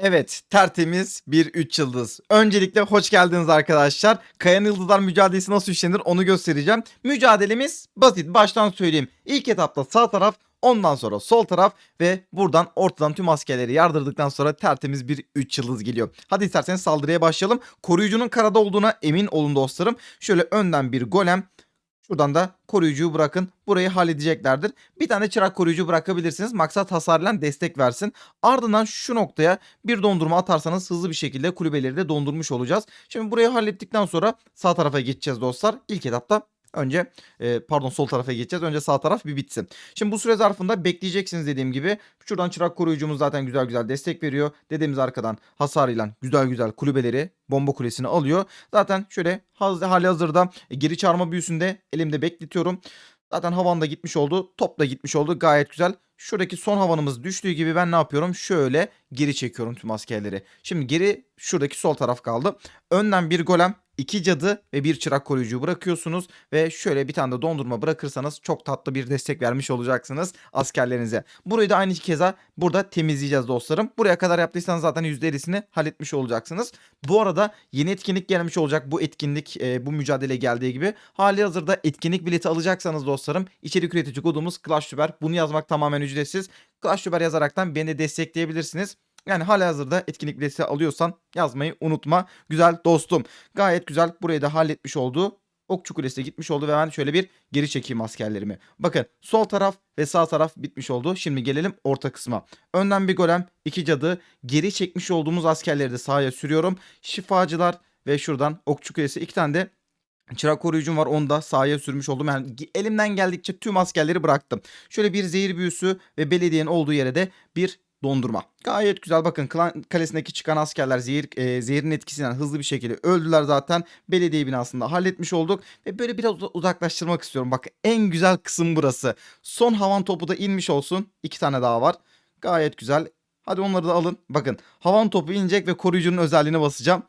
Evet, tertemiz bir 3 yıldız. Öncelikle hoş geldiniz arkadaşlar. Kayan Yıldızlar mücadelesi nasıl işlenir onu göstereceğim. Mücadelemiz basit. Baştan söyleyeyim. İlk etapta sağ taraf, ondan sonra sol taraf ve buradan ortadan tüm askerleri yardırdıktan sonra tertemiz bir 3 yıldız geliyor. Hadi isterseniz saldırıya başlayalım. Koruyucunun karada olduğuna emin olun dostlarım. Şöyle önden bir golem, Şuradan da koruyucuyu bırakın. Burayı halledeceklerdir. Bir tane çırak koruyucu bırakabilirsiniz. Maksat hasarlan destek versin. Ardından şu noktaya bir dondurma atarsanız hızlı bir şekilde kulübeleri de dondurmuş olacağız. Şimdi burayı hallettikten sonra sağ tarafa geçeceğiz dostlar. İlk etapta önce e, pardon sol tarafa geçeceğiz. Önce sağ taraf bir bitsin. Şimdi bu süre zarfında bekleyeceksiniz dediğim gibi. Şuradan çırak koruyucumuz zaten güzel güzel destek veriyor. Dediğimiz arkadan hasarıyla güzel güzel kulübeleri bomba kulesini alıyor. Zaten şöyle hali hazırda e, geri çağırma büyüsünde elimde bekletiyorum. Zaten havan da gitmiş oldu. Top da gitmiş oldu. Gayet güzel. Şuradaki son havanımız düştüğü gibi ben ne yapıyorum? Şöyle geri çekiyorum tüm askerleri. Şimdi geri şuradaki sol taraf kaldı. Önden bir golem, iki cadı ve bir çırak koruyucu bırakıyorsunuz. Ve şöyle bir tane de dondurma bırakırsanız çok tatlı bir destek vermiş olacaksınız askerlerinize. Burayı da aynı keza burada temizleyeceğiz dostlarım. Buraya kadar yaptıysanız zaten %50'sini halletmiş olacaksınız. Bu arada yeni etkinlik gelmiş olacak. Bu etkinlik e, bu mücadele geldiği gibi. Hali hazırda etkinlik bileti alacaksanız dostlarım içerik üretici kodumuz Clash Tuber. Bunu yazmak tamamen ücretsiz. Clash Tuber yazaraktan beni de destekleyebilirsiniz. Yani hali hazırda etkinlik bileti alıyorsan yazmayı unutma. Güzel dostum. Gayet güzel. Burayı da halletmiş oldu. Okçu Kulesi'ne gitmiş oldu ve ben şöyle bir geri çekeyim askerlerimi. Bakın sol taraf ve sağ taraf bitmiş oldu. Şimdi gelelim orta kısma. Önden bir golem, iki cadı, geri çekmiş olduğumuz askerleri de sahaya sürüyorum. Şifacılar ve şuradan Okçu Kulesi iki tane de Çırak koruyucum var onu da sahaya sürmüş oldum. Yani elimden geldikçe tüm askerleri bıraktım. Şöyle bir zehir büyüsü ve belediyenin olduğu yere de bir dondurma. Gayet güzel bakın klan kalesindeki çıkan askerler zehir, e, zehirin etkisinden hızlı bir şekilde öldüler zaten. Belediye binasında halletmiş olduk. Ve böyle biraz uza- uzaklaştırmak istiyorum. Bak en güzel kısım burası. Son havan topu da inmiş olsun. İki tane daha var. Gayet güzel. Hadi onları da alın. Bakın havan topu inecek ve koruyucunun özelliğine basacağım.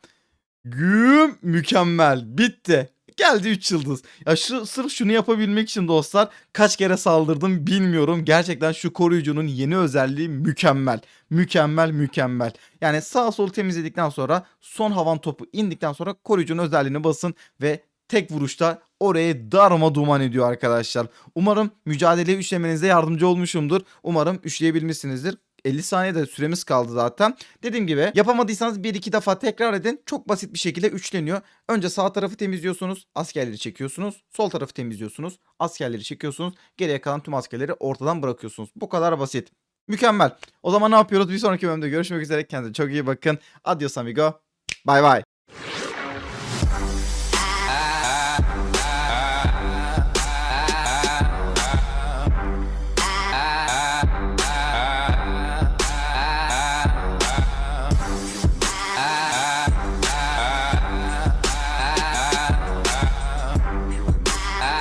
Güm mükemmel. Bitti. Geldi 3 yıldız. Ya şu sırf şunu yapabilmek için dostlar kaç kere saldırdım bilmiyorum. Gerçekten şu koruyucunun yeni özelliği mükemmel. Mükemmel mükemmel. Yani sağ sol temizledikten sonra son havan topu indikten sonra koruyucunun özelliğini basın ve tek vuruşta orayı darma duman ediyor arkadaşlar. Umarım mücadeleyi üçlemenizde yardımcı olmuşumdur. Umarım üçleyebilmişsinizdir. 50 saniye de süremiz kaldı zaten. Dediğim gibi yapamadıysanız 1-2 defa tekrar edin. Çok basit bir şekilde üçleniyor. Önce sağ tarafı temizliyorsunuz. Askerleri çekiyorsunuz. Sol tarafı temizliyorsunuz. Askerleri çekiyorsunuz. Geriye kalan tüm askerleri ortadan bırakıyorsunuz. Bu kadar basit. Mükemmel. O zaman ne yapıyoruz? Bir sonraki bölümde görüşmek üzere. Kendinize çok iyi bakın. Adios amigo. Bay bay.